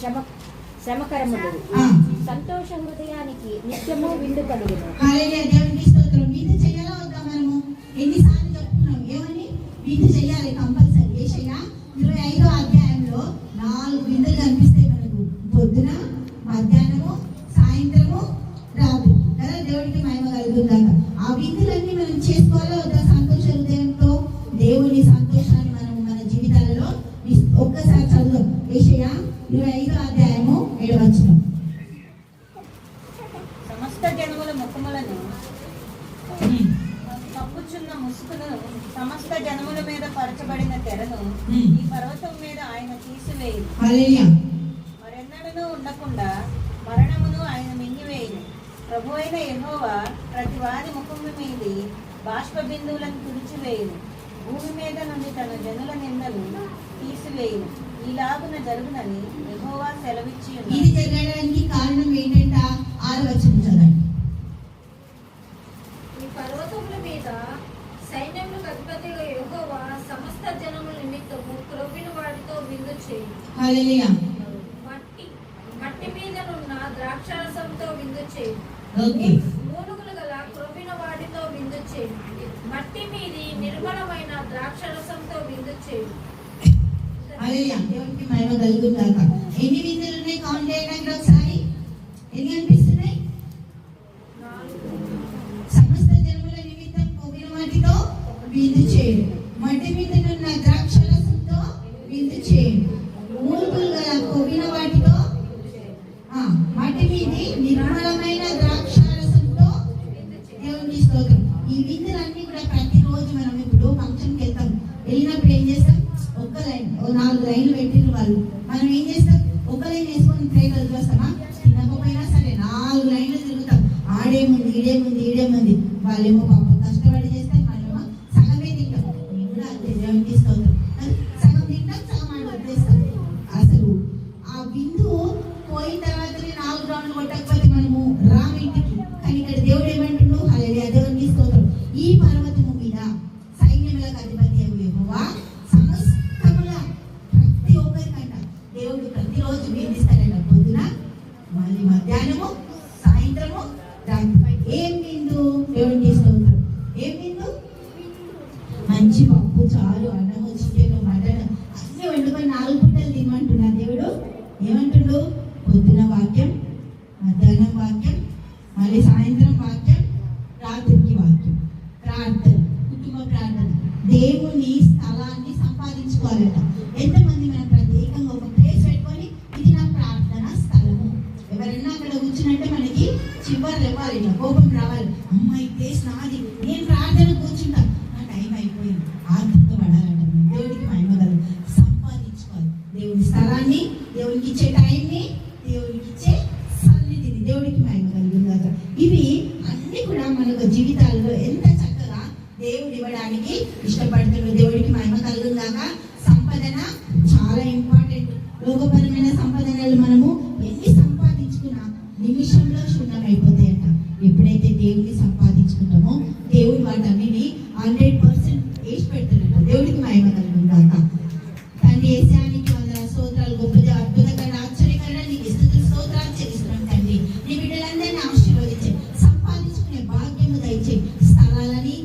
శ్రమ శ్రమకరములు. సంతోష హృదయానికి నిత్యము విందు కలుగును. సమస్త జనముల మీద పరచబడిన తెరను Hmm. ఈ పర్వతం మీద ఆయన తీసివేయను. హల్లెలూయా. మరెన్నడూ ఉండకుండా మరణమును ఆయన మింగివేయను. ప్రభు అయిన యెహోవా ప్రతి వారి ముఖము మీది బాష్ప బిందువులను తుడిచివేయను. భూమి మీద నుండి తన జనుల నిందలు తీసివేయను. ఈలాగున జరుగునని యెహోవా సెలవిచ్చి ఇది జరగడానికి కారణం ఏంటంట? ఆరు వచ్చిన చదవండి ఈ పర్వతముల మీద సైన్యములకు అధిపతిగా యెహోవా సమస్త జనముల నిమిత్తము క్రొవ్విన వాటితో విందు చేయి హల్లెలూయా. మట్టి మట్టి మీదనున్న ద్రాక్షారసంతో విందు చేయి. ఓకే. మూలుగులు గల క్రొవ్విన వాటితో విందు చేయి. మట్టి మీది నిర్మలమైన ద్రాక్షారసంతో విందు చేయి. హల్లెలూయా. దేవునికి మహిమ కలుగుగాక ఎన్ని విందులు ఉన్నాయి? కౌంట్ చేయడానికి ఒకసారి. ఎన్ని అనిపిస్తున్నాయి? సమస్త జన్మల నిమిత్తం కొవ్విన వాటితో విందు ఫంక్షన్కి వెళ్తాం వెళ్ళినప్పుడు ఏం చేస్తాం? ఒక్క లైన్ ఓ నాలుగు లైన్లు పెట్టిన వాళ్ళు. మనం ఏం చేస్తాం? ఒక లైన్ వేసుకొని ట్రైన్ వదిలేస్తామా తినకపోయినా సరే నాలుగు లైన్లు తిరుగుతాం. ఆడేముంది ఈడేముంది ఈడేముంది. వాళ్ళేమో పాపం రోజు ప్రతిరోజు విందిస్తాడంట పొద్దున మళ్ళీ మధ్యాహ్నము సాయంత్రము దానిపై ఏం విందు దేవునికి స్తోత్రం ఏం విందు మంచి పప్పు చారు అన్నము చికెన్ మటన్ అన్ని వండుకొని నాలుగు పూటలు తినమంటున్నా దేవుడు. ఏమంటుడు? పొద్దున వాక్యం మధ్యాహ్నం వాక్యం మళ్ళీ సాయంత్రం వాక్యం రాత్రికి వాక్యం. ప్రార్థన కుటుంబ ప్రార్థన. దేవుని స్థలాన్ని సంపాదించుకోవాలట. ఎంతమంది మనం చివరి ఇవ్వాలి కోపం రావాలి. అమ్మాయి ప్లేస్ నాది నేను ప్రార్థన కూర్చుంటా. నా టైం అయిపోయింది. ఆర్థిక పడాలంటే. దేవుడికి మహిమ కలదు. సంపాదించుకోవాలి. దేవుని స్థలాన్ని దేవునికి ఇచ్చే టైంని దేవునికి ఇచ్చే సన్నిధిని దేవుడికి మహిమ కలిగిందాక ఇవి అన్ని కూడా మన యొక్క జీవితాల్లో ఎంత చక్కగా దేవుడు ఇవ్వడానికి ఇష్టపడుతున్నాడు దేవుడికి మహిమ కలుగుందాక సంపదన చాలా ఇంపార్టెంట్ లోకపరమైన సంపదనలు మనము ఎన్ని ఎప్పుడైతే దేవుని సంపాదించుకుంటామో దేవుడు వాటన్నిటిని హండ్రెడ్ పర్సెంట్ వేసి పెడతాడంట. దేవుడికి మహిమ కలుగుందాక తండ్రి ఏసానికి వందల స్తోత్రాలు గొప్పది అద్భుతంగా ఆశ్చర్యకరంగా నీకు స్థుతులు స్తోత్రాలు చెల్లిస్తున్నాం తండ్రి. నీ బిడ్డలందరినీ ఆశీర్వదించే సంపాదించుకునే భాగ్యము దయచే స్థలాలని